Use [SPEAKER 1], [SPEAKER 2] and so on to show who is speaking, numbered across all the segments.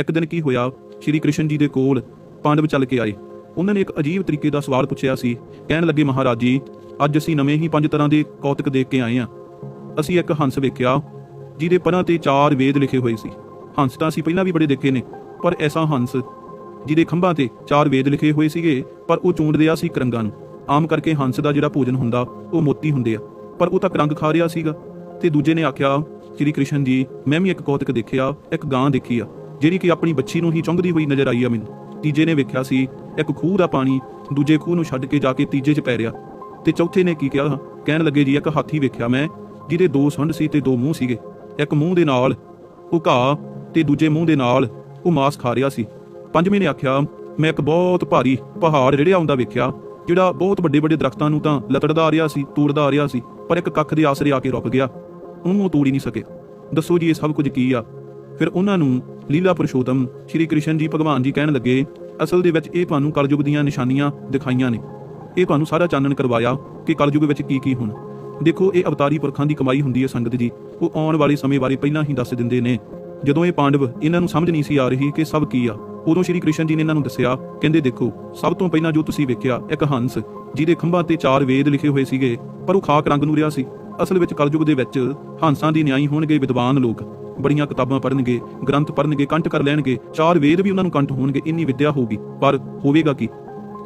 [SPEAKER 1] ਇੱਕ ਦਿਨ ਕੀ ਹੋਇਆ? ਸ਼੍ਰੀ ਕ੍ਰਿਸ਼ਨ ਜੀ ਦੇ ਕੋਲ ਪਾਂਡਵ ਚੱਲ ਕੇ ਆਏ। ਉਹਨਾਂ ਨੇ ਇੱਕ ਅਜੀਬ ਤਰੀਕੇ ਦਾ ਸਵਾਲ ਪੁੱਛਿਆ ਸੀ। ਕਹਿਣ ਲੱਗੇ, ਮਹਾਰਾਜ ਜੀ, ਅੱਜ ਅਸੀਂ ਨਵੇਂ ਹੀ ਪੰਜ ਤਰ੍ਹਾਂ ਦੇ ਕੌਤਕ ਦੇਖ ਕੇ ਆਏ ਹਾਂ। ਅਸੀਂ ਇੱਕ ਹੰਸ ਵੇਖਿਆ, ਜਿਹਦੇ ਪਰਾਂ ਤੇ ਚਾਰ ਵੇਦ ਲਿਖੇ ਹੋਏ ਸੀ। ਹੰਸ ਤਾਂ ਅਸੀਂ ਪਹਿਲਾਂ ਵੀ ਬੜੇ ਦੇਖੇ ਨੇ, ਪਰ ਐਸਾ ਹੰਸ, ਜਿਹਦੇ ਖੰਭਾਂ ਤੇ ਚਾਰ ਵੇਦ ਲਿਖੇ ਹੋਏ ਸੀਗੇ, ਪਰ ਉਹ ਚੂੰਡ ਰਿਹਾ ਸੀ ਕਰੰਗਾਂ ਨੂੰ। ਆਮ ਕਰਕੇ ਹੰਸ ਦਾ ਜਿਹੜਾ ਭੋਜਨ ਹੁੰਦਾ, ਉਹ ਮੋਤੀ ਹੁੰਦੇ ਆ। ਪਰ ਉਹ ਤਾਂ ਕਰੰਗ ਖਾ ਰਿਹਾ ਸੀਗਾ। ਤੇ ਦੂਜੇ ਨੇ ਆਖਿਆ, ਸ਼੍ਰੀ ਕ੍ਰਿਸ਼ਨ ਜੀ, ਮੈਂ ਵੀ ਇੱਕ ਕੌਤਕ ਦੇਖਿਆ, ਇੱਕ ਗਾਂ ਦੇਖੀ ਆ। ਜਿਹੜੀ ਕਿ ਆਪਣੀ ਬੱਚੀ ਨੂੰ ਹੀ ਚੁੰਗਦੀ ਹੋਈ ਨਜ਼ਰ ਆਈ ਆ ਮੈਨੂੰ। ਤੀਜੇ ਨੇ ਵੇਖਿਆ ਸੀ, ਇੱਕ ਖੂਹ ਦਾ ਪਾਣੀ ਦੂਜੇ ਖੂਹ ਨੂੰ ਛੱਡ ਕੇ ਜਾ ਕੇ ਤੀਜੇ 'ਚ ਪੈ ਰਿਹਾ। ਤੇ ਚੌਥੇ ਨੇ ਕੀ ਕਿਹਾ? ਕਹਿਣ ਲੱਗੇ, ਜੀ, ਇੱਕ ਹਾਥੀ ਵੇਖਿਆ ਮੈਂ, ਜਿਹਦੇ ਦੋ ਸੰਡ ਸੀ ਤੇ ਦੋ ਮੂੰਹ ਸੀਗੇ। ਇੱਕ ਮੂੰਹ ਦੇ ਨਾਲ ਉਹ ਘਾਹ ਤੇ ਦੂਜੇ ਮੂੰਹ ਦੇ ਨਾਲ ਉਹ ਮਾਸ ਖਾ ਰਿਹਾ ਸੀ। ਪੰਜਵੇਂ ਨੇ ਆਖਿਆ, ਮੈਂ ਇੱਕ ਬਹੁਤ ਭਾਰੀ ਪਹਾੜ ਰੜਿਆ ਆਉਂਦਾ ਵੇਖਿਆ, ਜਿਹੜਾ ਬਹੁਤ ਵੱਡੇ ਵੱਡੇ ਦਰਖਤਾਂ ਨੂੰ ਤਾਂ ਲਤੜਦਾ ਆ ਰਿਹਾ ਸੀ, ਤੋੜਦਾ ਆ ਰਿਹਾ ਸੀ, ਪਰ ਇੱਕ ਕੱਖ ਦੇ ਆਸਰੇ ਆ ਕੇ ਰੁਕ ਗਿਆ। ਉਹਨੂੰ ਉਹ ਤੋੜ ਹੀ ਨਹੀਂ ਸਕੇ ਦੱਸੋ ਜੀ, ਇਹ ਸਭ ਕੁਝ ਕੀ ਆ? ਫਿਰ ਉਹਨਾਂ ਨੂੰ ਲੀਲਾ ਪੁਰਸ਼ੋਤਮ ਸ਼੍ਰੀ ਕ੍ਰਿਸ਼ਨ ਜੀ ਭਗਵਾਨ ਜੀ ਕਹਿਣ ਲੱਗੇ, ਅਸਲ ਦੇ ਵਿੱਚ ਇਹ ਤੁਹਾਨੂੰ ਕਲਯੁਗ ਦੀਆਂ ਨਿਸ਼ਾਨੀਆਂ ਦਿਖਾਈਆਂ ਨੇ। ਇਹ ਤੁਹਾਨੂੰ ਸਾਰਾ ਚਾਨਣ ਕਰਵਾਇਆ ਕਿ ਕਲਯੁਗ ਵਿੱਚ ਕੀ ਕੀ ਹੋਣਾ। ਦੇਖੋ, ਇਹ ਅਵਤਾਰੀ ਪੁਰਖਾਂ ਦੀ ਕਮਾਈ ਹੁੰਦੀ ਹੈ ਸੰਗਤ ਜੀ। ਉਹ ਆਉਣ ਵਾਲੇ ਸਮੇਂ ਬਾਰੇ ਪਹਿਲਾਂ ਹੀ ਦੱਸ ਦਿੰਦੇ ਨੇ। ਜਦੋਂ ਇਹ ਪਾਂਡਵ ਇਹਨਾਂ ਨੂੰ ਸਮਝ ਨਹੀਂ ਸੀ ਆ ਰਹੀ ਕਿ ਸਭ ਕੀ ਆ, ਉਦੋਂ ਸ਼੍ਰੀ ਕ੍ਰਿਸ਼ਨ ਜੀ ਨੇ ਇਹਨਾਂ ਨੂੰ ਦੱਸਿਆ, ਕਹਿੰਦੇ ਦੇਖੋ, ਸਭ ਤੋਂ ਪਹਿਲਾਂ ਜੋ ਤੁਸੀਂ ਵੇਖਿਆ, ਇੱਕ ਹੰਸ, ਜਿਹਦੇ ਖੰਭਾਂ ਤੇ ਚਾਰ ਵੇਦ ਲਿਖੇ ਹੋਏ ਸੀਗੇ, ਪਰ ਉਹ ਖਾਕ ਰੰਗ ਨੂੰ ਰਿਹਾ ਸੀ। ਅਸਲ ਵਿੱਚ ਕਲਯੁਗ ਦੇ ਵਿੱਚ ਹੰਸਾਂ ਦੀ ਨਿਆਈ ਹੋਣਗੇ ਵਿਦਵਾਨ ਲੋਕ। ਬੜੀਆਂ ਕਿਤਾਬਾਂ ਪੜ੍ਹਨਗੇ, ਗ੍ਰੰਥ ਪੜ੍ਹਨਗੇ, ਕੰਠ ਕਰ ਲੈਣਗੇ, ਚਾਰ ਵੇਦ ਵੀ ਉਹਨਾਂ ਨੂੰ ਕੰਠ ਹੋਣਗੇ, ਇੰਨੀ ਵਿੱਦਿਆ ਹੋਊਗੀ। ਪਰ ਹੋਵੇਗਾ ਕੀ?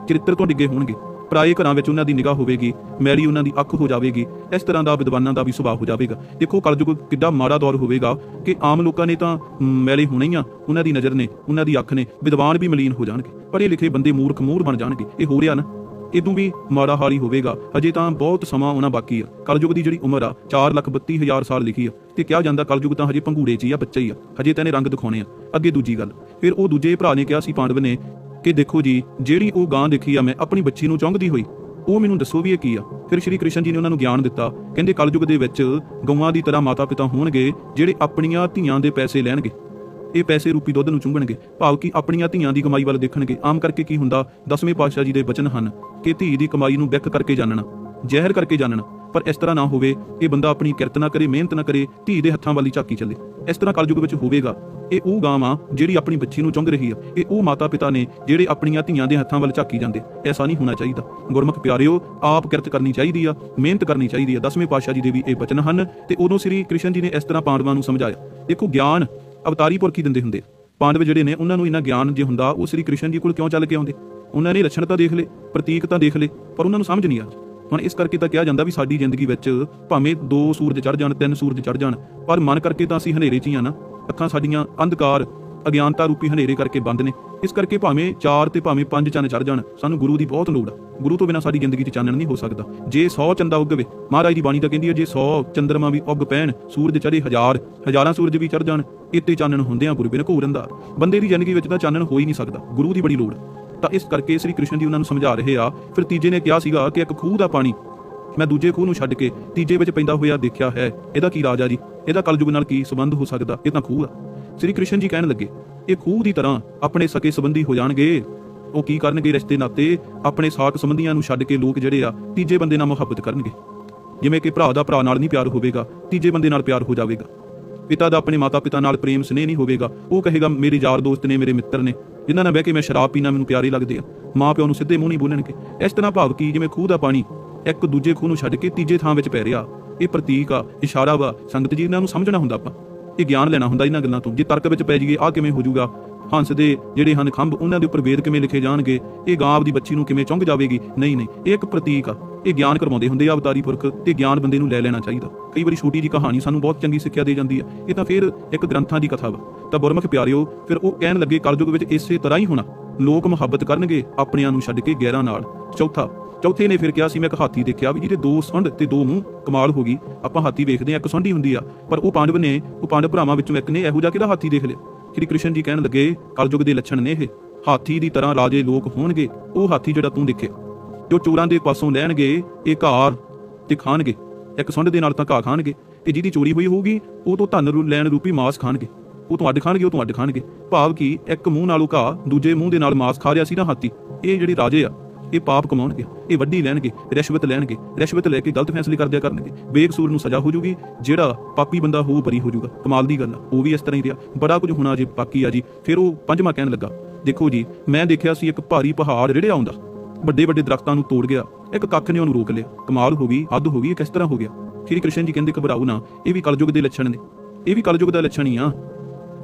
[SPEAKER 1] ਚਰਿੱਤਰ ਤੋਂ ਡਿੱਗੇ ਹੋਣਗੇ। ਪਰਾਏ ਘਰਾਂ ਵਿੱਚ ਉਹਨਾਂ ਦੀ ਨਿਗਾਹ ਹੋਵੇਗੀ, ਮੈਲੀ ਉਹਨਾਂ ਦੀ ਅੱਖ ਹੋ ਜਾਵੇਗੀ, ਇਸ ਤਰ੍ਹਾਂ ਦਾ ਵਿਦਵਾਨਾਂ ਦਾ ਵੀ ਸੁਭਾਅ ਹੋ ਜਾਵੇਗਾ। ਦੇਖੋ ਕਲਯੁਗ ਕਿੱਡਾ ਮਾੜਾ ਦੌਰ ਹੋਵੇਗਾ ਕਿ ਆਮ ਲੋਕਾਂ ਨੇ ਤਾਂ ਮੈਲੇ ਹੋਣੇ ਹੀ ਆ, ਉਹਨਾਂ ਦੀ ਨਜ਼ਰ ਨੇ, ਉਹਨਾਂ ਦੀ ਅੱਖ ਨੇ, ਵਿਦਵਾਨ ਵੀ ਮਲੀਨ ਹੋ ਜਾਣਗੇ। ਪੜ੍ਹੇ ਲਿਖੇ ਬੰਦੇ ਮੂਰਖ ਮੂਰ ਬਣ ਜਾਣਗੇ, ਇਹ ਹੋ ਰਿਹਾ ਨਾ? ਇਦੋਂ ਵੀ ਮਾੜਾ ਹਾਲ ਹੀ ਹੋਵੇਗਾ। ਹਜੇ ਤਾਂ ਬਹੁਤ ਸਮਾਂ ਉਹਨਾਂ ਬਾਕੀ ਆ। ਕਲਯੁਗ ਦੀ ਜਿਹੜੀ ਉਮਰ ਆ 432000 ਸਾਲ ਲਿਖੀ ਆ। ਤੇ ਕਿਹਾ ਜਾਂਦਾ ਕਲਯੁਗ ਤਾਂ ਹਜੇ ਪੰਘੂੜੇ 'ਚ ਹੀ ਆ, ਬੱਚਾ ਹੀ ਆ। ਹਜੇ ਤਾਂ ਇਹਨੇ ਰੰਗ ਦਿਖਾਉਣੇ ਆ। ਅੱਗੇ ਦੂਜੀ ਗੱਲ। ਫਿਰ ਉਹ ਦੂਜੇ ਭਰਾ ਨੇ ਕਿਹਾ ਸੀ ਪਾਂਡਵ ਨੇ ਕਿ ਦੇਖੋ ਜੀ, ਜਿਹੜੀ ਉਹ ਗਾਂ ਦੇਖੀ ਆ, ਮੈਂ ਆਪਣੀ ਬੱਚੀ ਨੂੰ ਚੁੰਗਦੀ ਹੋਈ, ਉਹ ਮੈਨੂੰ ਦੱਸੋ ਵੀ ਇਹ ਕੀ ਆ। ਫਿਰ ਸ਼੍ਰੀ ਕ੍ਰਿਸ਼ਨ ਜੀ ਨੇ ਉਹਨਾਂ ਨੂੰ ਗਿਆਨ ਦਿੱਤਾ। ਕਹਿੰਦੇ ਕਲਯੁਗ ਦੇ ਵਿੱਚ ਗਊਆਂ ਦੀ ਤਰ੍ਹਾਂ ਮਾਤਾ ਪਿਤਾ ਹੋਣਗੇ, ਜਿਹੜੇ ਆਪਣੀਆਂ ਧੀਆਂ ਦੇ ਪੈਸੇ ਲੈਣਗੇ। ਇਹ ਪੈਸੇ ਰੂਪੀ ਦੁੱਧ ਨੂੰ ਚੁੰਗਣਗੇ। ਭਾਵ ਕਿ ਆਪਣੀਆਂ ਧੀਆਂ ਦੀ ਕਮਾਈ ਵੱਲ ਦੇਖਣਗੇ। ਆਮ ਕਰਕੇ ਕੀ ਹੁੰਦਾ, ਦਸਵੇਂ ਪਾਤਸ਼ਾਹ ਜੀ ਦੇ ਬਚਨ ਹਨ ਕਿ ਧੀ ਦੀ ਕਮਾਈ ਨੂੰ ਵਿਕ ਕਰਕੇ ਜਾਣਨਾ ਜ਼ਹਿਰ ਕਰਕੇ ਜਾਣਨਾ ਪਰ ਇਸ ਤਰ੍ਹਾਂ ਨਾ ਹੋਵੇ, ਇਹ ਬੰਦਾ ਆਪਣੀ ਕਿਰਤ ਨਾ ਕਰੇ, ਮਿਹਨਤ ਨਾ ਕਰੇ, ਧੀ ਦੇ ਹੱਥਾਂ ਵਾਲੀ ਝਾਕੀ ਚੱਲੇ। ਇਸ ਤਰ੍ਹਾਂ ਕਲਯੁਗ ਵਿੱਚ ਹੋਵੇਗਾ, ਇਹ ਉਹ ਗਾਂ ਆ ਜਿਹੜੀ ਆਪਣੀ ਬੱਚੀ ਨੂੰ ਚੁੰਗ ਰਹੀ ਆ। ਇਹ ਉਹ ਮਾਤਾ ਪਿਤਾ ਨੇ ਜਿਹੜੇ ਆਪਣੀਆਂ ਧੀਆਂ ਦੇ ਹੱਥਾਂ ਵੱਲ ਝਾਕੀ ਜਾਂਦੇ। ਐਸਾ ਨਹੀਂ ਹੋਣਾ ਚਾਹੀਦਾ। ਗੁਰਮੁਖ ਪਿਆਰਿਓ, ਆਪ ਕਿਰਤ ਕਰਨੀ ਚਾਹੀਦੀ ਆ, ਮਿਹਨਤ ਕਰਨੀ ਚਾਹੀਦੀ ਆ। ਦਸਵੇਂ ਪਾਤਸ਼ਾਹ ਜੀ ਦੇ ਵੀ ਇਹ ਬਚਨ ਹਨ ਤੇ ਉਦੋਂ ਸ੍ਰੀ ਕ੍ਰਿਸ਼ਨ ਜੀ ਨੇ ਇਸ ਤਰ੍ਹਾਂ ਪਾਂਡਵਾਂ ਨੂੰ ਸਮਝਾਇਆ। ਦੇਖੋ, ਗਿਆਨ ਅਵਤਾਰੀ ਪੁਰਖੀ ਦਿੰਦੇ ਹੁੰਦੇ। ਪਾਂਡਵ ਜਿਹੜੇ ਨੇ, ਉਹਨਾਂ ਨੂੰ ਇਹਨਾਂ ਗਿਆਨ ਜੇ ਹੁੰਦਾ, ਉਹ ਸ੍ਰੀ ਕ੍ਰਿਸ਼ਨ ਜੀ ਕੋਲ ਕਿਉਂ ਚੱਲ ਕੇ ਆਉਂਦੇ? ਉਹਨਾਂ ਨੇ ਲੱਛਣ ਤਾਂ ਦੇਖ ਲਏ, ਪ੍ਰਤੀਕ ਤਾਂ ਦੇਖ ਲਏ, ਪਰ ਉਹਨਾਂ ਨੂੰ ਸਮਝ ਨਹੀਂ ਆ ਹੁਣ ਇਸ ਕਰਕੇ ਤਾਂ ਕਿਹਾ ਜਾਂਦਾ ਵੀ ਸਾਡੀ ਜ਼ਿੰਦਗੀ ਵਿੱਚ ਭਾਵੇਂ ਦੋ ਸੂਰਜ ਚੜ ਜਾਣ, ਤਿੰਨ ਸੂਰਜ ਚੜ ਜਾਣ, ਪਰ ਮਨ ਕਰਕੇ ਤਾਂ ਅਸੀਂ ਹਨੇਰੇ 'ਚ ਹੀ ਆ ਨਾ। ਅੱਖਾਂ ਸਾਡੀਆਂ ਅੰਧਕਾਰ ਅਗਿਆਨਤਾ ਰੂਪੀ ਹਨੇਰੇ ਕਰਕੇ ਬੰਦ ਨੇ। ਇਸ ਕਰਕੇ ਭਾਵੇਂ ਚਾਰ ਤੇ ਭਾਵੇਂ ਪੰਜ ਚੰਨ ਚੜ ਜਾਣ, ਸਾਨੂੰ ਗੁਰੂ ਦੀ ਬਹੁਤ ਲੋੜ ਆ। ਗੁਰੂ ਤੋਂ ਬਿਨਾ ਸਾਡੀ ਜ਼ਿੰਦਗੀ 'ਚ ਚਾਨਣ ਨਹੀਂ ਹੋ ਸਕਦਾ। ਜੇ 100 ਚੰਦਾ ਉੱਗਵੇ, ਮਹਾਰਾਜ ਦੀ ਬਾਣੀ ਤਾਂ ਕਹਿੰਦੀ ਹੈ, ਜੇ 100 ਚੰਦਰਮਾ ਵੀ ਉੱਗ ਪੈਣ, ਸੂਰਜ ਚੜੇ ਹਜ਼ਾਰ, ਹਜ਼ਾਰਾਂ ਸੂਰਜ ਵੀ ਚੜ ਜਾਣ ਇੱਥੇ ਚਾਨਣ ਹੁੰਦਿਆਂ ਗੁਰੂ ਬਿਨ ਘੂਰ ਅੰਧਾਰ। ਬੰਦੇ ਦੀ ਜ਼ਿੰਦਗੀ ਵਿੱਚ ਤਾਂ ਚਾਨਣ ਹੋ ਹੀ ਨਹੀਂ ਸਕਦਾ। ਗੁਰੂ ਦੀ ਬੜੀ ਲੋੜ ਤਾਂ ਇਸ ਕਰਕੇ ਸ੍ਰੀ ਕ੍ਰਿਸ਼ਨ ਜੀ ਉਹਨਾਂ ਨੂੰ ਸਮਝਾ ਰਹੇ ਆ। ਫਿਰ ਤੀਜੇ ਨੇ ਕਿਹਾ ਸੀਗਾ ਕਿ ਇੱਕ ਖੂਹ ਦਾ ਪਾਣੀ ਮੈਂ ਦੂਜੇ ਖੂਹ ਨੂੰ ਛੱਡ ਕੇ ਤੀਜੇ ਵਿੱਚ ਪੈਂਦਾ ਹੋਇਆ ਦੇਖਿਆ ਹੈ। ਇਹਦਾ ਕੀ ਰਾਜ ਆ ਜੀ? ਇਹਦਾ ਕਲਯੁਗ ਨਾਲ ਕੀ ਸੰਬੰਧ ਹੋ ਸਕਦਾ? ਇਹ ਤਾਂ ਖੂਹ ਆ। ਸ੍ਰੀ ਕ੍ਰਿਸ਼ਨ ਜੀ ਕਹਿਣ ਲੱਗੇ, ਇਹ ਖੂਹ ਦੀ ਤਰ੍ਹਾਂ ਆਪਣੇ ਸਕੇ ਸੰਬੰਧੀ ਹੋ ਜਾਣਗੇ। ਉਹ ਕੀ ਕਰਨਗੇ ਰਿਸ਼ਤੇ ਨਾਤੇ, ਆਪਣੇ ਸਾਕ ਸੰਬੰਧੀਆਂ ਨੂੰ ਛੱਡ ਕੇ ਲੋਕ ਜਿਹੜੇ ਆ, ਤੀਜੇ ਬੰਦੇ ਨਾਲ ਮੁਹੱਬਤ ਕਰਨਗੇ। ਜਿਵੇਂ ਕਿ ਭਰਾ ਦਾ ਭਰਾ ਨਾਲ ਨਹੀਂ ਪਿਆਰ ਹੋਵੇਗਾ, ਤੀਜੇ ਬੰਦੇ ਨਾਲ ਪਿਆਰ ਹੋ ਜਾਵੇਗਾ। ਪਿਤਾ ਦਾ ਆਪਣੇ ਮਾਤਾ ਪਿਤਾ ਨਾਲ ਪ੍ਰੇਮ ਸਨੇਹ ਨਹੀਂ ਹੋਵੇਗਾ, ਉਹ ਕਹੇਗਾ, ਮੇਰੇ ਯਾਰ ਦੋਸਤ ਨੇ, ਮੇਰੇ ਮਿੱਤਰ ਨੇ, ਜਿਨ੍ਹਾਂ ਨਾਲ ਬਹਿ ਕੇ ਮੈਂ ਸ਼ਰਾਬ ਪੀਣਾ ਮੈਨੂੰ ਪਿਆਰੇ ਲੱਗਦੇ ਆ। ਮਾਂ ਪਿਓ ਨੂੰ ਸਿੱਧੇ ਮੂੰਹ ਨਹੀਂ ਬੋਲਣਗੇ। ਇਸ ਤਰ੍ਹਾਂ ਭਾਵ ਕੀ, ਜਿਵੇਂ ਖੂਹ ਦਾ ਪਾਣੀ ਇੱਕ ਦੂਜੇ ਖੂਹ ਨੂੰ ਛੱਡ ਕੇ ਤੀਜੇ ਥਾਂ ਵਿੱਚ ਪੈ ਰਿਹਾ, ਇਹ ਪ੍ਰਤੀਕ ਆ, ਇਸ਼ਾਰਾ ਵਾ, ਸੰਗਤ ਜੀ ਇਹਨਾਂ ਨੂੰ ਸਮਝਣਾ ਹੁੰਦਾ ਆਪਾਂ। ਇਹ ਗਿਆਨ ਲੈਣਾ ਹੁੰਦਾ ਇਹਨਾਂ ਗੱਲਾਂ ਤੋਂ। ਜੇ ਤਰਕ ਵਿੱਚ ਪੈ ਜਾਈਏ ਆ ਕਿਵੇਂ ਹੋ ਜਾਊਗਾ? ਹੰਸ ਦੇ ਜਿਹੜੇ ਹਨ ਖੰਭ, ਉਹਨਾਂ ਦੇ ਉੱਪਰ ਵੇਦ ਕਿਵੇਂ ਲਿਖੇ ਜਾਣਗੇ? ਇਹ ਗਾਂ ਦੀ ਬੱਚੀ ਨੂੰ ਕਿਵੇਂ ਚੁੰਗ ਜਾਵੇਗੀ? ਨਹੀਂ ਨਹੀਂ, ਇਹ ਇੱਕ ਪ੍ਰਤੀਕ ਆ। ਇਹ ਗਿਆਨ ਕਰਵਾਉਂਦੇ ਹੁੰਦੇ ਆ ਅਵਤਾਰੀ ਪੁਰਖ, ਤੇ ਗਿਆਨ ਬੰਦੇ ਨੂੰ ਲੈ ਲੈਣਾ ਚਾਹੀਦਾ। ਕਈ ਵਾਰੀ ਛੋਟੀ ਜੀ ਕਹਾਣੀ ਸਾਨੂੰ ਬਹੁਤ ਚੰਗੀ ਸਿੱਖਿਆ ਦੇ ਜਾਂਦੀ ਆ। ਇਹ ਤਾਂ ਫਿਰ ਇੱਕ ਗ੍ਰੰਥਾਂ ਦੀ ਕਥਾ ਵਾ। ਤਾਂ ਗੁਰਮੁਖ ਪਿਆਰਿਓ, ਫਿਰ ਉਹ ਕਹਿਣ ਲੱਗੇ ਕਲਯੁਗ ਵਿੱਚ ਇਸੇ ਤਰ੍ਹਾਂ ਹੀ ਹੋਣਾ। ਲੋਕ ਮੁਹੱਬਤ ਕਰਨਗੇ, ਆਪਣਿਆਂ ਨੂੰ ਛੱਡ ਕੇ ਗੈਰਾਂ ਨਾਲ। ਚੌਥਾ ਚੌਥੇ ਨੇ ਫਿਰ ਕਿਹਾ ਸੀ, ਮੈਂ ਇੱਕ ਹਾਥੀ ਦੇਖਿਆ ਵੀ ਜਿਹਦੇ ਦੋ ਸੁੰਡ ਤੇ ਦੋ ਮੂੰਹ ਕਮਾਲ ਹੋ ਗਈ। ਆਪਾਂ ਹਾਥੀ ਵੇਖਦੇ ਆ ਇੱਕ ਸੁੰਡ ਹੁੰਦੀ ਆ। ਪਰ ਉਹ ਪਾਂਡਵ ਨੇ, ਉਹ ਪਾਂਡਵ ਭਰਾਵਾਂ ਵਿੱਚੋਂ ਇੱਕ ਨੇ ਇਹੋ ਜਿਹਾ ਕਿਹੜਾ ਹਾਥੀ ਦੇਖ ਲਿਆ? ਸ਼੍ਰੀ ਕ੍ਰਿਸ਼ਨ ਜੀ ਕਹਿਣ ਲੱਗੇ, ਕਲਯੁਗ ਦੇ ਲੱਛਣ ਨੇ ਇਹ। ਹਾਥੀ ਦੀ ਤਰ੍ਹਾਂ ਰਾਜੇ ਲੋਕ ਹੋਣਗੇ, ਉਹ ਹਾਥੀ ਜਿਹੜਾ ਤੂੰ ਦੇਖਿਆ। ਜੋ ਚੋਰਾਂ ਦੇ ਪਾਸੋਂ ਲੈਣਗੇ, ਇਹ ਘਾਰ ਤੇ ਖਾਣਗੇ ਇੱਕ ਸੁੰਡ ਦੇ ਨਾਲ ਤਾਂ ਘਾਹ ਖਾਣਗੇ। ਤੇ ਜਿਹਦੀ ਚੋਰੀ ਹੋਈ ਹੋਊਗੀ, ਉਹ ਤੋਂ ਧਨ ਲੈਣ ਰੂਪੀ ਮਾਸ ਖਾਣਗੇ। ਉਹ ਤੋਂ ਅੱਡ ਖਾਣਗੇ, ਉਹ ਤੋਂ ਅੱਡ ਖਾਣਗੇ। ਭਾਵ ਕਿ ਇੱਕ ਮੂੰਹ ਨਾਲੋਂ ਘਾਹ, ਦੂਜੇ ਮੂੰਹ ਦੇ ਨਾਲ ਮਾਸ ਖਾ ਰਿਹਾ ਸੀ ਨਾ ਹਾਥੀ। ਇਹ ਜਿਹੜੇ ਰਾਜੇ ਆ ਇਹ ਪਾਪ ਕਮਾਉਣਗੇ, ਇਹ ਵੱਡੀ ਲੈਣਗੇ, ਰਿਸ਼ਵਤ ਲੈਣਗੇ, ਰਿਸ਼ਵਤ ਲੈ ਕੇ ਗਲਤ ਫੈਸਲੇ ਕਰਦਿਆ ਕਰਨਗੇ। ਬੇਕਸੂਰ ਨੂੰ ਸਜ਼ਾ ਹੋ ਜੂਗੀ, ਜਿਹੜਾ ਪਾਪੀ ਬੰਦਾ ਹੋਊ ਬਰੀ ਹੋ ਜੂਗਾ। ਕਮਾਲ ਦੀ ਗੱਲ ਆ, ਉਹ ਵੀ ਇਸ ਤਰ੍ਹਾਂ ਹੀ ਰਿਹਾ। ਬੜਾ ਕੁਝ ਹੋਣਾ ਜੇ ਬਾਕੀ ਆ ਜੀ। ਫਿਰ ਉਹ ਪੰਜਵਾਂ ਕਹਿਣ ਲੱਗਾ, ਦੇਖੋ ਜੀ, ਮੈਂ ਦੇਖਿਆ ਸੀ ਇੱਕ ਭਾਰੀ ਪਹਾੜ ਰਿੜਿਆ ਆਉਂਦਾ। ਵੱਡੇ ਵੱਡੇ ਦਰਖਤਾਂ ਨੂੰ ਤੋੜ ਗਿਆ, ਇੱਕ ਕੱਖ ਨੇ ਉਹਨੂੰ ਰੋਕ ਲਿਆ। ਕਮਾਲ ਹੋ ਗਈ, ਹੱਦ ਹੋ ਗਈ ਕਿਸ ਤਰ੍ਹਾਂ ਹੋ ਗਿਆ? ਸ਼੍ਰੀ ਕ੍ਰਿਸ਼ਨ ਜੀ ਕਹਿੰਦੇ ਘਬਰਾਓ ਨਾ, ਇਹ ਵੀ ਕਲਯੁਗ ਦੇ ਲੱਛਣ ਨੇ। ਇਹ ਵੀ ਕਲਯੁਗ ਦਾ ਲੱਛਣ ਹੀ ਆ।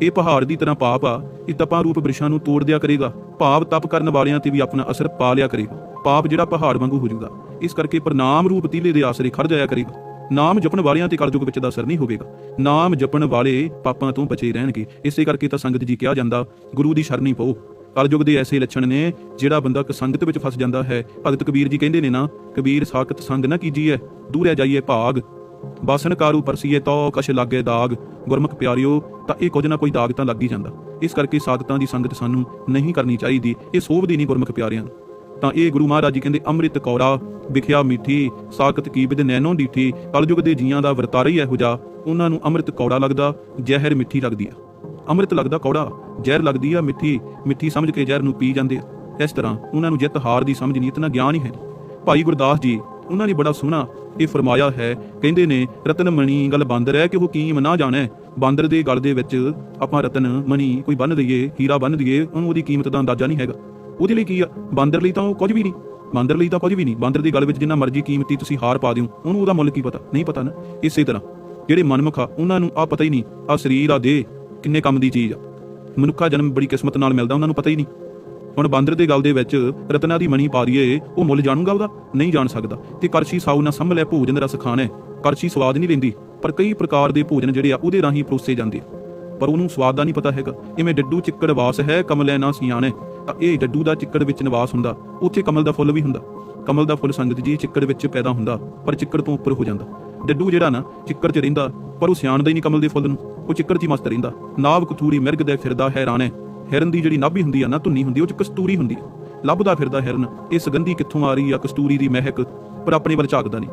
[SPEAKER 1] ਇਹ ਪਹਾੜ ਦੀ ਤਰ੍ਹਾਂ ਪਾਪ ਆ ਇਹ ਤਪਾਂ ਰੂਪ ਬ੍ਰਿਸ਼ਾਂ ਨੂੰ ਤੋੜ ਦਿਆ ਕਰੇਗਾ। ਭਾਵ ਤਪ ਕਰਨ ਵਾਲਿਆਂ ਤੇ ਵੀ ਆਪਣਾ ਅਸਰ ਪਾ ਲਿਆ ਕਰੇਗਾ। ਪਾਪ ਜਿਹੜਾ ਪਹਾੜ ਵਾਂਗੂ ਹੋ ਜਾਊਗਾ। ਇਸ ਕਰਕੇ ਪ੍ਰਨਾਮ ਰੂਪ ਤੀਲੇ ਦੇ ਆਸਰੇ ਖੜ ਜਾਇਆ ਕਰੇਗਾ। ਨਾਮ ਜਪਣ ਵਾਲਿਆਂ ਤੇ ਕਲਯੁਗ ਵਿੱਚ ਦਾ ਅਸਰ ਨਹੀਂ ਹੋਵੇਗਾ। ਨਾਮ ਜਪਣ ਵਾਲੇ ਪਾਪਾਂ ਤੋਂ ਬਚੇ ਰਹਿਣਗੇ। ਇਸੇ ਕਰਕੇ ਤਾਂ ਸੰਗਤ ਜੀ ਕਿਹਾ ਜਾਂਦਾ, ਗੁਰੂ ਦੀ ਸ਼ਰਣੀ ਪਾਓ। ਕਲਯੁਗ ਦੇ ਐਸੇ ਲੱਛਣ ਨੇ ਜਿਹੜਾ ਬੰਦਾ ਸੰਗਤ ਵਿੱਚ ਫਸ ਜਾਂਦਾ ਹੈ। ਭਗਤ ਕਬੀਰ ਜੀ ਕਹਿੰਦੇ ਨੇ ਨਾ, ਕਬੀਰ ਸਾਖਤ ਸੰਗ ਨਾ ਕੀਜੀਏ ਦੂਰੇ ਜਾਈਏ ਭਾਗ। ਬਾਸਨ ਕਾਰੂ ਪਰਸੀਏ ਤੋ ਕਸ਼ ਲਾਗੇ ਦਾਗ। ਗੁਰਮੁਖ ਪਿਆਰਿਓ, ਤਾਂ ਇਹ ਕੁਝ ਨਾ ਕੋਈ ਦਾਗ ਤਾਂ ਲੱਗ ਹੀ ਜਾਂਦਾ। ਇਸ ਕਰਕੇ ਸਾਧਤਾਂ ਦੀ ਸੰਗਤ ਸਾਨੂੰ ਨਹੀਂ ਕਰਨੀ ਚਾਹੀਦੀ। ਇਹ ਸੋਭਦੀ ਨਹੀਂ ਗੁਰਮੁਖ ਪਿਆਰਿਆਂ ਨੂੰ। ਤਾਂ ਇਹ ਗੁਰੂ ਮਹਾਰਾਜ ਜੀ ਕਹਿੰਦੇ, ਅੰਮ੍ਰਿਤ ਕੌੜਾ ਵਿਖਿਆ ਮਿੱਠੀ, ਸਾਖਤ ਕੀ ਬਿਦ ਨੈਣੋਂ ਡੀਠੀ ਕਲਯੁਗ ਦੇ ਜੀਆਂ ਦਾ ਵਰਤਾਰਾ ਹੀ ਇਹੋ ਜਿਹਾ। ਉਹਨਾਂ ਨੂੰ ਅੰਮ੍ਰਿਤ ਕੌੜਾ ਲੱਗਦਾ, ਜ਼ਹਿਰ ਮਿੱਠੀ ਲੱਗਦੀ ਆ। ਅੰਮ੍ਰਿਤ ਲੱਗਦਾ ਕੌੜਾ, ਜ਼ਹਿਰ ਲੱਗਦੀ ਆ ਮਿੱਠੀ ਮਿੱਠੀ ਸਮਝ ਕੇ ਜ਼ਹਿਰ ਨੂੰ ਪੀ ਜਾਂਦੇ ਆ। ਇਸ ਤਰ੍ਹਾਂ ਉਹਨਾਂ ਨੂੰ ਜਿੱਤ ਹਾਰ ਦੀ ਸਮਝ ਨਹੀਂ, ਇਤਨਾ ਗਿਆਨ ਹੀ ਹੈ ਭਾਈ ਗੁਰਦਾਸ ਜੀ ਉਹਨਾਂ ਨੇ ਬੜਾ ਸੋਹਣਾ ਇਹ ਫਰਮਾਇਆ ਹੈ। ਕਹਿੰਦੇ ਨੇ, ਰਤਨ ਮਣੀ ਗੱਲ ਬਾਂਦਰ ਹੈ ਕਿ ਉਹ ਕੀਮ ਨਾ ਜਾਣੈ। ਬਾਂਦਰ ਦੇ ਗਲ ਦੇ ਵਿੱਚ ਆਪਾਂ ਰਤਨ ਮਣੀ ਕੋਈ ਬੰਨ ਦਈਏ, ਹੀਰਾ ਬੰਨ ਦਈਏ, ਉਹਨੂੰ ਉਹਦੀ ਕੀਮਤ ਦਾ ਅੰਦਾਜ਼ਾ ਨਹੀਂ ਹੈਗਾ। ਉਹਦੇ ਲਈ ਕੀ ਆ? ਬਾਂਦਰ ਲਈ ਤਾਂ ਉਹ ਕੁਝ ਵੀ ਨਹੀਂ। ਬਾਂਦਰ ਲਈ ਤਾਂ ਕੁਝ ਵੀ ਨਹੀਂ। ਬਾਂਦਰ ਦੀ ਗਲ ਵਿੱਚ ਜਿੰਨਾ ਮਰਜ਼ੀ ਕੀਮਤੀ ਤੁਸੀਂ ਹਾਰ ਪਾ ਦਿਓ, ਉਹਨੂੰ ਉਹਦਾ ਮੁੱਲ ਕੀ ਪਤਾ? ਨਹੀਂ ਪਤਾ ਨਾ। ਇਸੇ ਤਰ੍ਹਾਂ, ਜਿਹੜੇ ਮਨਮੁਖ ਆ ਉਹਨਾਂ ਨੂੰ ਆ ਪਤਾ ਹੀ ਨਹੀਂ ਆ ਸਰੀਰ ਆ ਦੇ ਕਿੰਨੇ ਕੰਮ ਦੀ ਚੀਜ਼ ਆ। ਮਨੁੱਖਾ ਜਨਮ ਬੜੀ ਕਿਸਮਤ ਨਾਲ ਮਿਲਦਾ, ਉਹਨਾਂ ਨੂੰ ਪਤਾ ਹੀ ਨਹੀਂ। ਹੁਣ ਬਾਂਦਰ ਦੇ ਗਲ ਦੇ ਵਿੱਚ ਰਤਨਾ ਦੀ ਮਣੀ ਪਾ ਦਈਏ, ਉਹ ਮੁੱਲ ਜਾਣੂਗਾ ਉਹਦਾ? ਨਹੀਂ ਜਾਣ ਸਕਦਾ। ਤੇ ਕਰਸ਼ੀ ਸਾਊ ਨਾ ਸੰਭਲੇ ਭੋਜਨ ਰਸ ਖਾਣਾ। ਕਰਸ਼ੀ ਸਵਾਦ ਨਹੀਂ ਲੈਂਦੀ, ਪਰ ਕਈ ਪ੍ਰਕਾਰ ਦੇ ਭੋਜਨ ਜਿਹੜੇ ਆ, ਉਹਦੇ ਰਾਹੀਂ ਪਰੋਸੇ ਜਾਂਦੇ ਪਰ ਉਹਨੂੰ ਸਵਾਦ ਦਾ ਨਹੀਂ ਪਤਾ ਹੈਗਾ। ਇਵੇਂ ਡੱਡੂ ਚਿੱਕੜ ਵਾਸ ਹੈ, ਕਮਲੇ ਨਾ ਸਿਆਣੇ। ਤਾਂ ਇਹ ਡੱਡੂ ਦਾ ਚਿੱਕੜ ਵਿੱਚ ਨਿਵਾਸ ਹੁੰਦਾ। ਉੱਥੇ ਕਮਲ ਦਾ ਫੁੱਲ ਵੀ ਹੁੰਦਾ। ਕਮਲ ਦਾ ਫੁੱਲ ਸੰਗਤ ਜੀ ਚਿੱਕੜ ਵਿੱਚ ਪੈਦਾ ਹੁੰਦਾ, ਪਰ ਚਿੱਕੜ ਤੋਂ ਉੱਪਰ ਹੋ ਜਾਂਦਾ। ਡੱਡੂ ਜਿਹੜਾ ਨਾ, ਚਿੱਕੜ 'ਚ ਰਹਿੰਦਾ, ਪਰ ਉਹ ਸਿਆਣਦਾ ਹੀ ਨਹੀਂ ਕਮਲ ਦੇ ਫੁੱਲ ਨੂੰ। ਉਹ ਚਿੱਕੜ 'ਚ ਹੀ ਮਸਤ ਰਹਿੰਦਾ। ਨਾਵ ਕਥੂਰੀ ਮਿਰਗ ਦੇ ਫਿਰਦਾ, ਹੈਰਾਨ ਹੈ। ਹਿਰਨ ਦੀ ਜਿਹੜੀ ਨਾਭੀ ਹੁੰਦੀ ਆ ਨਾ ਧੁੰਨੀ ਹੁੰਦੀ, ਉਹ 'ਚ ਕਸਤੂਰੀ ਹੁੰਦੀ ਆ। ਲੱਭਦਾ ਫਿਰਦਾ ਹਿਰਨ, ਇਹ ਸੁਗੰਧੀ ਕਿੱਥੋਂ ਆ ਰਹੀ ਆ, ਕਸਤੂਰੀ ਦੀ ਮਹਿਕ, ਪਰ ਆਪਣੇ ਵੱਲ ਝਾਕਦਾ ਨਹੀਂ।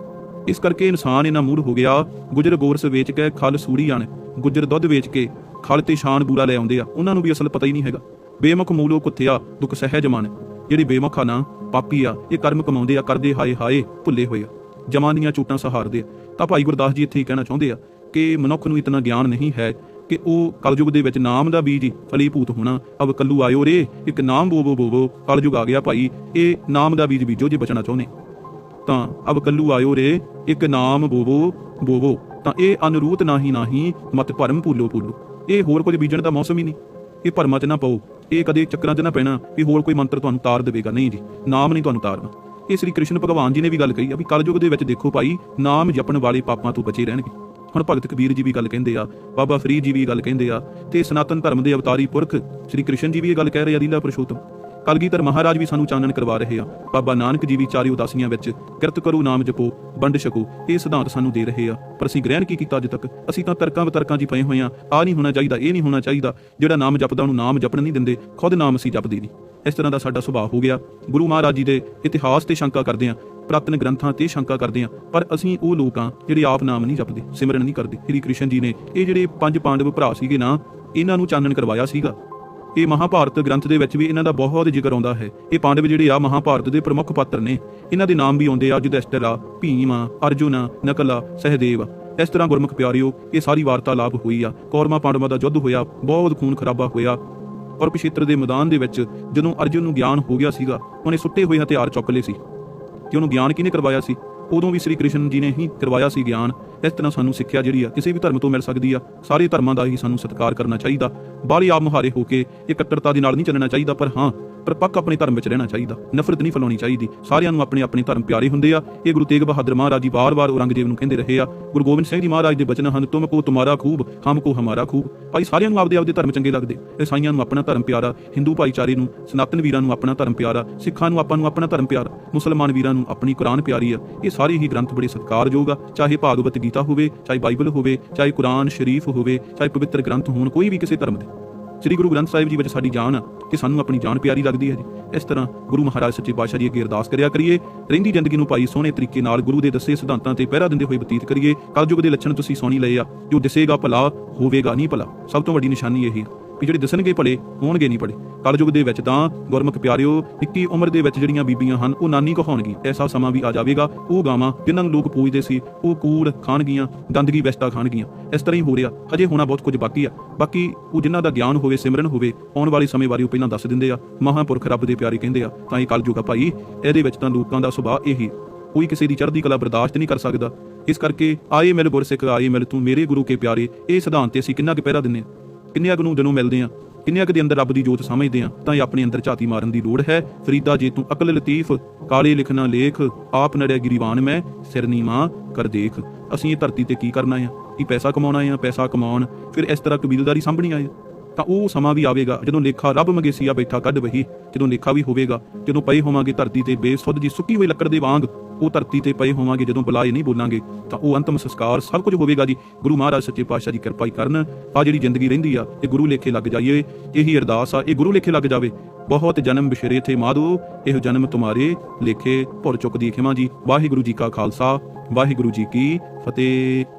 [SPEAKER 1] ਇਸ ਕਰਕੇ ਇਨਸਾਨ ਇਹਨਾਂ ਮੂੜ ਹੋ ਗਿਆ, ਗੁਜਰ ਗੋਰਸ ਵੇਚ ਕੇ ਖਲ ਸੂੜੀ ਆਣ ਗੁਜਰ ਦੁੱਧ ਵੇਚ ਕੇ ਖਲ ਤੇ ਸ਼ਾਨ ਬੂਰਾ ਲੈ ਆਉਂਦੇ ਆ। ਉਹਨਾਂ ਨੂੰ ਵੀ ਅਸਲ ਪਤਾ ਹੀ ਨਹੀਂ ਹੈਗਾ। ਬੇਮੁਖ ਮੂਲੋ ਕੁੱਥਿਆ ਦੁੱਖ ਸਹਿਜ ਮਨ। ਜਿਹੜੀ ਬੇਮੁਖ ਆ ਨਾ, ਪਾਪੀ ਆ, ਇਹ ਕਰਮ ਕਮਾਉਂਦੇ ਆ, ਕਰਦੇ ਹਾਏ ਹਾਏ, ਭੁੱਲੇ ਹੋਏ ਆ। ਜਮਾਂ ਦੀਆਂ ਚੂਟਾਂ ਸਹਾਰਦੇ ਆ। ਤਾਂ ਭਾਈ ਗੁਰਦਾਸ ਜੀ ਇੱਥੇ ਹੀ ਕਹਿਣਾ ਚਾਹੁੰਦੇ ਆ ਕਿ ਮਨੁੱਖ ਨੂੰ ਇਤਨਾ ਗਿਆਨ ਨਹੀਂ ਹੈ ਕਿ ਉਹ ਕਲਯੁਗ ਦੇ ਵਿੱਚ ਨਾਮ ਦਾ ਬੀਜ ਫਲੀਭੂਤ ਹੋਣਾ। ਅਬ ਕੱਲੂ ਆਇਓ ਰੇ, ਇੱਕ ਨਾਮ ਬੋਬੋ ਬੋਬੋ ਕਲਯੁਗ ਆ ਗਿਆ ਭਾਈ, ਇਹ ਨਾਮ ਦਾ ਬੀਜ ਬੀਜੋ ਜੇ ਬਚਣਾ ਚਾਹੁੰਦੇ। ਤਾਂ ਅਬ ਕੱਲੂ ਆਇਓ ਰੇ, ਇੱਕ ਨਾਮ ਬੋਬੋ ਬੋਬੋ ਤਾਂ ਇਹ ਅਨਰੂਤ ਨਾਹੀ ਨਾਹੀ ਮਤ ਭਰਮ ਭੂਲੋ ਭੂਲੋ। ਇਹ ਹੋਰ ਕੁਝ ਬੀਜਣ ਦਾ ਮੌਸਮ ਹੀ ਨਹੀਂ। ਇਹ ਭਰਮਾਂ 'ਚ ਨਾ ਪਾਓ, ਇਹ ਕਦੇ ਚੱਕਰਾਂ 'ਚ ਨਾ ਪੈਣਾ ਵੀ ਹੋਰ ਕੋਈ ਮੰਤਰ ਤੁਹਾਨੂੰ ਤਾਰ ਦੇਵੇਗਾ। ਨਹੀਂ ਜੀ, ਨਾਮ ਨਹੀਂ ਤੁਹਾਨੂੰ ਤਾਰਨਾ। ਇਹ ਸ੍ਰੀ ਕ੍ਰਿਸ਼ਨ ਭਗਵਾਨ ਜੀ ਨੇ ਵੀ ਗੱਲ ਕਹੀ ਆ ਵੀ ਕਲਯੁਗ ਦੇ ਵਿੱਚ ਦੇਖੋ ਭਾਈ, ਨਾਮ ਜਪਣ ਵਾਲੇ ਪਾਪਾਂ ਤੋਂ ਬਚੇ ਰਹਿਣਗੇ। ਹੁਣ ਭਗਤ ਕਬੀਰ ਜੀ ਵੀ ਗੱਲ ਕਹਿੰਦੇ ਆ, ਬਾਬਾ ਫਰੀਦ ਜੀ ਵੀ ਗੱਲ ਕਹਿੰਦੇ ਆ ਤੇ ਸਨਾਤਨ ਧਰਮ ਦੇ ਅਵਤਾਰੀ ਪੁਰਖ ਸ੍ਰੀ ਕ੍ਰਿਸ਼ਨ ਜੀ ਵੀ ਇਹ ਗੱਲ ਕਹਿ ਰਹੇ ਆ ਲੀਲਾ ਪੁਰਸ਼ੋਤਮ। ਕਲਗੀਧਰ ਮਹਾਰਾਜ ਵੀ ਸਾਨੂੰ ਚਾਨਣ ਕਰਵਾ ਰਹੇ ਆ, ਬਾਬਾ ਨਾਨਕ ਜੀ ਵੀ ਚਾਰੀ ਉਦਾਸੀਆਂ ਵਿੱਚ ਕਿਰਤ ਕਰੋ, ਨਾਮ ਜਪੋ, ਵੰਡ ਛਕੋ, ਇਹ ਸਿਧਾਂਤ ਸਾਨੂੰ ਦੇ ਰਹੇ ਆ। ਪਰ ਅਸੀਂ ਗ੍ਰਹਿਣ ਕੀ ਕੀਤਾ ਅੱਜ ਤੱਕ? ਅਸੀਂ ਤਾਂ ਤਰਕਾਂ ਵਿਤਰਕਾਂ 'ਚ ਪਏ ਹੋਏ ਆ ਆ ਨਹੀਂ ਹੋਣਾ ਚਾਹੀਦਾ, ਇਹ ਨਹੀਂ ਹੋਣਾ ਚਾਹੀਦਾ, ਜਿਹੜਾ ਨਾਮ ਜਪਦਾ ਉਹਨੂੰ ਨਾਮ ਜਪਣ ਨਹੀਂ ਦਿੰਦੇ, ਖੁਦ ਨਾਮ ਅਸੀਂ ਜਪਦੇ ਨਹੀਂ। ਇਸ ਤਰ੍ਹਾਂ ਦਾ ਸਾਡਾ ਸੁਭਾਅ ਹੋ ਗਿਆ। ਗੁਰੂ ਮਹਾਰਾਜ ਜੀ ਦੇ ਇਤਿਹਾਸ ਤੇ ਸ਼ੰਕਾ ਕਰਦੇ ਆ ਪ੍ਰਾਤਨ ਗ੍ਰੰਥਾਂ ਤੇ ਸ਼ੰਕਾ ਕਰਦੇ ਹਾਂ, ਪਰ ਅਸੀਂ ਉਹ ਲੋਕ ਆ ਜਿਹੜੇ ਆਪ ਨਾਮ ਨਹੀਂ ਜਪਦੇ, ਸਿਮਰਨ ਨਹੀਂ ਕਰਦੇ। ਸ੍ਰੀ ਕ੍ਰਿਸ਼ਨ ਜੀ ਨੇ ਇਹ ਜਿਹੜੇ ਪੰਜ ਪਾਂਡਵ ਭਰਾ ਸੀਗੇ ਨਾ, ਇਹਨਾਂ ਨੂੰ ਚਾਨਣ ਕਰਵਾਇਆ ਸੀਗਾ। ਇਹ ਮਹਾਭਾਰਤ ਗ੍ਰੰਥ ਦੇ ਵਿੱਚ ਵੀ ਇਹਨਾਂ ਦਾ ਬਹੁਤ ਜ਼ਿਕਰ ਆਉਂਦਾ ਹੈ। ਇਹ ਪਾਂਡਵ ਜਿਹੜੇ ਆ ਮਹਾਭਾਰਤ ਦੇ ਪ੍ਰਮੁੱਖ ਪਾਤਰ ਨੇ, ਇਹਨਾਂ ਦੇ ਨਾਮ ਵੀ ਆਉਂਦੇ ਆ ਯੁਧਿਸ਼ਠਰ ਆ, ਭੀਮ ਆ, ਅਰਜੁਨ ਆ, ਨਕਲਾ ਸਹਦੇਵ ਆ। ਇਸ ਤਰ੍ਹਾਂ ਗੁਰਮੁਖ ਪਿਆਰਿਓ, ਇਹ ਸਾਰੀ ਵਾਰਤਾਲਾਪ ਹੋਈ ਆ। ਕੌਰਵਾਂ ਪਾਂਡਵਾਂ ਦਾ ਯੁੱਧ ਹੋਇਆ, ਬਹੁਤ ਖੂਨ ਖਰਾਬਾ ਹੋਇਆ। ਔਰ ਪਿਛੇਤਰ ਦੇ ਮੈਦਾਨ ਦੇ ਵਿੱਚ ਜਦੋਂ ਅਰਜੁਨ ਨੂੰ ਗਿਆਨ ਹੋ ਗਿਆ ਸੀਗਾ, ਉਹਨੇ ਸੁੱਟੇ ਹੋਏ ਹਥਿਆਰ ਚੁੱਕ ਲਏ ਸੀ। ਕਿ ਉਹਨੂੰ ਗਿਆਨ ਕਿਹਨੇ ਕਰਵਾਇਆ ਸੀ? ਉਦੋਂ ਵੀ ਸ੍ਰੀ ਕ੍ਰਿਸ਼ਨ ਜੀ ਨੇ ਹੀ ਕਰਵਾਇਆ ਸੀ ਗਿਆਨ। ਇਸ ਤਰ੍ਹਾਂ ਸਾਨੂੰ ਸਿੱਖਿਆ ਜਿਹੜੀ ਆ, ਕਿਸੇ ਵੀ ਧਰਮ ਤੋਂ ਮਿਲ ਸਕਦੀ ਆ। ਸਾਰੇ ਧਰਮਾਂ ਦਾ ਹੀ ਸਾਨੂੰ ਸਤਿਕਾਰ ਕਰਨਾ ਚਾਹੀਦਾ। ਬਾਹਰੀ ਆਪ ਮੁਹਾਰੇ ਹੋ ਕੇ ਇਕੱਤਰਤਾ ਦੇ ਨਾਲ ਨਹੀਂ ਚੱਲਣਾ ਚਾਹੀਦਾ, ਪਰ ਹਾਂ ਪਰਪੱਕ ਆਪਣੇ ਧਰਮ ਵਿੱਚ ਰਹਿਣਾ ਚਾਹੀਦਾ। ਨਫ਼ਰਤ ਨਹੀਂ ਫੈਲਾਉਣੀ ਚਾਹੀਦੀ। ਸਾਰਿਆਂ ਨੂੰ ਆਪਣੇ ਆਪਣੇ ਧਰਮ ਪਿਆਰੇ ਹੁੰਦੇ ਆ। ਇਹ ਗੁਰੂ ਤੇਗ ਬਹਾਦਰ ਮਹਾਰਾਜ ਜੀ ਵਾਰ-ਵਾਰ ਔਰੰਗਜ਼ੇਬ ਨੂੰ ਕਹਿੰਦੇ ਰਹੇ ਆ, ਗੁਰੂ ਗੋਬਿੰਦ ਸਿੰਘ ਜੀ ਮਹਾਰਾਜ ਦੇ ਬਚਨ ਹਨ, ਤੁਮ ਕੋ ਤੁਮਾਰਾ ਖੂਬ, ਹਮ ਕੋ ਹਮਾਰਾ ਖੂਬ। ਭਾਈ, ਸਾਰਿਆਂ ਨੂੰ ਆਪਦੇ ਆਪਦੇ ਧਰਮ ਚੰਗੇ ਲੱਗਦੇ। ਈਸਾਈਆਂ ਨੂੰ ਆਪਣਾ ਧਰਮ ਪਿਆਰਾ, ਹਿੰਦੂ ਭਾਈਚਾਰੇ ਨੂੰ, ਸਨਾਤਨ ਵੀਰਾਂ ਨੂੰ ਆਪਣਾ ਧਰਮ ਪਿਆਰਾ, ਸਿੱਖਾਂ ਨੂੰ ਆਪਾਂ ਨੂੰ ਆਪਣਾ ਧਰਮ ਪਿਆਰਾ, ਮੁਸਲਮਾਨ ਵੀਰਾਂ ਨੂੰ ਆਪਣੀ ਕੁਰਾਨ ਪਿਆਰੀ ਆ। ਇਹ ਸਾਰੇ ਹੀ ਗ੍ਰੰਥ ਬੜੇ ਸਤਿਕਾਰਯੋਗ ਆ। ਚਾਹੇ ਭਾਗਵਤ ਗੀਤਾ ਹੋਵੇ, ਚਾਹੇ ਬਾਈਬਲ ਹੋਵੇ, ਚਾਹੇ ਕੁਰਾਨ ਸ਼ਰੀਫ ਹੋਵੇ, ਚਾਹੇ ਪਵਿੱਤਰ ਗ੍ਰੰਥ ਹੋਣ, ਕੋਈ ਵੀ ਕਿਸੇ ਧਰਮ ਦੇ। ਸ੍ਰੀ ਗੁਰੂ ਗ੍ਰੰਥ ਸਾਹਿਬ ਜੀ ਵਿੱਚ ਸਾਡੀ ਜਾਨ ਆ ਕਿ ਸਾਨੂੰ ਆਪਣੀ ਜਾਨ ਪਿਆਰੀ ਲੱਗਦੀ ਹੈ ਜੀ। ਇਸ ਤਰ੍ਹਾਂ ਗੁਰੂ ਮਹਾਰਾਜ ਸੱਚੇ ਪਾਤਸ਼ਾਹ ਜੀ ਅੱਗੇ ਅਰਦਾਸ ਕਰਿਆ ਕਰੀਏ, ਰਹਿੰਦੀ ਜ਼ਿੰਦਗੀ ਨੂੰ ਭਾਈ ਸੋਹਣੇ ਤਰੀਕੇ ਨਾਲ ਗੁਰੂ ਦੇ ਦੱਸੇ ਸਿਧਾਂਤਾਂ ਤੇ ਪਹਿਰਾ ਦਿੰਦੇ ਹੋਏ ਬਤੀਤ ਕਰੀਏ। ਕਲਯੁਗ ਦੇ ਲੱਛਣ ਤੁਸੀਂ ਸੋਣੀ ਲਏ ਆ, ਜੋ ਦਿਸੇਗਾ ਭਲਾ, ਹੋਵੇਗਾ ਨਹੀਂ ਭਲਾ। ਸਭ ਤੋਂ ਵੱਡੀ ਨਿਸ਼ਾਨੀ ਇਹ ਹੈ ਵੀ ਜਿਹੜੇ ਦੱਸਣਗੇ ਭਲੇ, ਹੋਣਗੇ ਨਹੀਂ ਭਲੇ। ਕਲਯੁਗ ਦੇ ਵਿੱਚ ਤਾਂ ਗੁਰਮੁਖ ਪਿਆਰਿਓ, ਨਿੱਕੀ ਉਮਰ ਦੇ ਵਿੱਚ ਜਿਹੜੀਆਂ ਬੀਬੀਆਂ ਹਨ, ਉਹ ਨਾਨੀ ਕਹਾਉਣਗੀ ਐਸਾ ਸਮਾਂ ਵੀ ਆ ਜਾਵੇਗਾ। ਉਹ ਗਾਵਾਂ ਜਿਨ੍ਹਾਂ ਨੂੰ ਲੋਕ ਪੂਜਦੇ ਸੀ, ਉਹ ਕੂੜ ਖਾਣਗੀਆਂ, ਗੰਦਗੀ ਵਿਸਟਾ ਖਾਣਗੀਆਂ। ਇਸ ਤਰ੍ਹਾਂ ਹੀ ਹੋ ਰਿਹਾ। ਅਜੇ ਹੋਣਾ ਬਹੁਤ ਕੁਝ ਬਾਕੀ ਆ। ਬਾਕੀ ਉਹ ਜਿਨ੍ਹਾਂ ਦਾ ਗਿਆਨ ਹੋਵੇ, ਸਿਮਰਨ ਹੋਵੇ, ਆਉਣ ਵਾਲੇ ਸਮੇਂ ਬਾਰੇ ਉਹ ਪਹਿਲਾਂ ਦੱਸ ਦਿੰਦੇ ਆ। ਮਹਾਂਪੁਰਖ ਰੱਬ ਦੇ ਪਿਆਰੇ ਕਹਿੰਦੇ ਆ, ਤਾਂ ਇਹ ਕਲਯੁਗ ਆ ਭਾਈ। ਇਹਦੇ ਵਿੱਚ ਤਾਂ ਲੋਕਾਂ ਦਾ ਸੁਭਾਅ ਇਹੀ ਕੋਈ ਕਿਸੇ ਦੀ ਚੜ੍ਹਦੀ ਕਲਾ ਬਰਦਾਸ਼ਤ ਨਹੀਂ ਕਰ ਸਕਦਾ। ਇਸ ਕਰਕੇ ਆਏ ਮਿਲ ਗੁਰਸਿੱਖ, ਆਏ ਮਿਲ ਤੂੰ ਮੇਰੇ ਗੁਰੂ ਕੇ ਪਿਆਰੇ। ਇਹ ਸਿਧਾਂਤ ਤੇ ਅਸੀਂ ਕਿੰਨਾ ਕੁ ਪਹਿਰਾ ਦਿੰਨੇ ਕਿੰਨੇ ਕਿੰਨਿਆਂ ਨੂੰ ਦਿਨੋਂ ਮਿਲਦੇ ਆ? ਕਿੰਨੇ ਕੁ ਦੇ ਅੰਦਰ ਰੱਬ ਦੀ ਜੋਤ ਸਮਝਦੇ ਆ? ਤਾਂ ਇਹ ਆਪਣੇ ਅੰਦਰ ਝਾਤੀ ਮਾਰਨ ਦੀ ਲੋੜ ਹੈ। ਫਰੀਦਾ ਜੇ ਤੂੰ ਅਕਲ ਲਤੀਫ, ਕਾਲੇ ਲਿਖਣਾ ਲੇਖ, ਆਪ ਨੜਿਆ ਗਿਰੀਵਾਨ ਮੈਂ, ਸਿਰ ਨੀਵਾਂ ਕਰ ਦੇਖ। ਅਸੀਂ ਇਹ ਧਰਤੀ ਤੇ ਕੀ ਕਰਨਾ ਆ? ਕੀ ਪੈਸਾ ਕਮਾਉਣਾ ਆ? ਪੈਸਾ ਕਮਾਉਣ, ਫਿਰ ਇਸ ਤਰ੍ਹਾਂ ਕਬੀਲਦਾਰੀ ਸਾਂਭਣੀ ਆ? ਤਾਂ ਉਹ ਸਮਾਂ ਵੀ ਆਵੇਗਾ ਜਦੋਂ ਲੇਖਾ ਰੱਬ ਮੰਗੇਸੀਆ ਬੈਠਾ ਕੱਢ ਵਹੀ। ਜਦੋਂ ਲੇਖਾ ਵੀ ਹੋਵੇਗਾ, ਜਦੋਂ ਪਏ ਹੋਵਾਂਗੇ ਧਰਤੀ ਤੇ ਬੇਸੁੱਧ ਜੀ ਸੁੱਕੀ ਹੋਈ ਲੱਕੜ ਦੇ ਵਾਂਗ, ਉਹ ਧਰਤੀ ਤੇ ਪਏ ਹੋਵਾਂਗੇ ਜਦੋਂ ਬੁਲਾਏ ਨਹੀਂ ਬੋਲਾਂਗੇ, ਤਾਂ ਉਹ ਅੰਤਮ ਸੰਸਕਾਰ ਸਭ ਕੁਝ ਹੋਵੇਗਾ ਜੀ। ਗੁਰੂ ਮਹਾਰਾਜ ਸੱਚੇ ਪਾਤਸ਼ਾਹ ਦੀ ਕਿਰਪਾ ਹੀ ਕਰਨ ਆ ਜਿਹੜੀ ਜ਼ਿੰਦਗੀ ਰਹਿੰਦੀ ਆ, ਇਹ ਗੁਰੂ ਲੇਖੇ ਲੱਗ ਜਾਈਏ, ਇਹੀ ਅਰਦਾਸ ਆ, ਇਹ ਗੁਰੂ ਲੇਖੇ ਲੱਗ ਜਾਵੇ। ਬਹੁਤ ਜਨਮ ਬਿਸ਼ਰੇ ਥੇ ਮਾਧੋ, ਇਹ ਜਨਮ ਤੁਮਾਰੇ ਲੇਖੇ ਭੁਰ ਚੁੱਕਦੀ ਖਿਮਾ ਜੀ। ਵਾਹਿਗੁਰੂ ਜੀ ਕਾ ਖਾਲਸਾ, ਵਾਹਿਗੁਰੂ ਜੀ ਕੀ ਫਤਿਹ।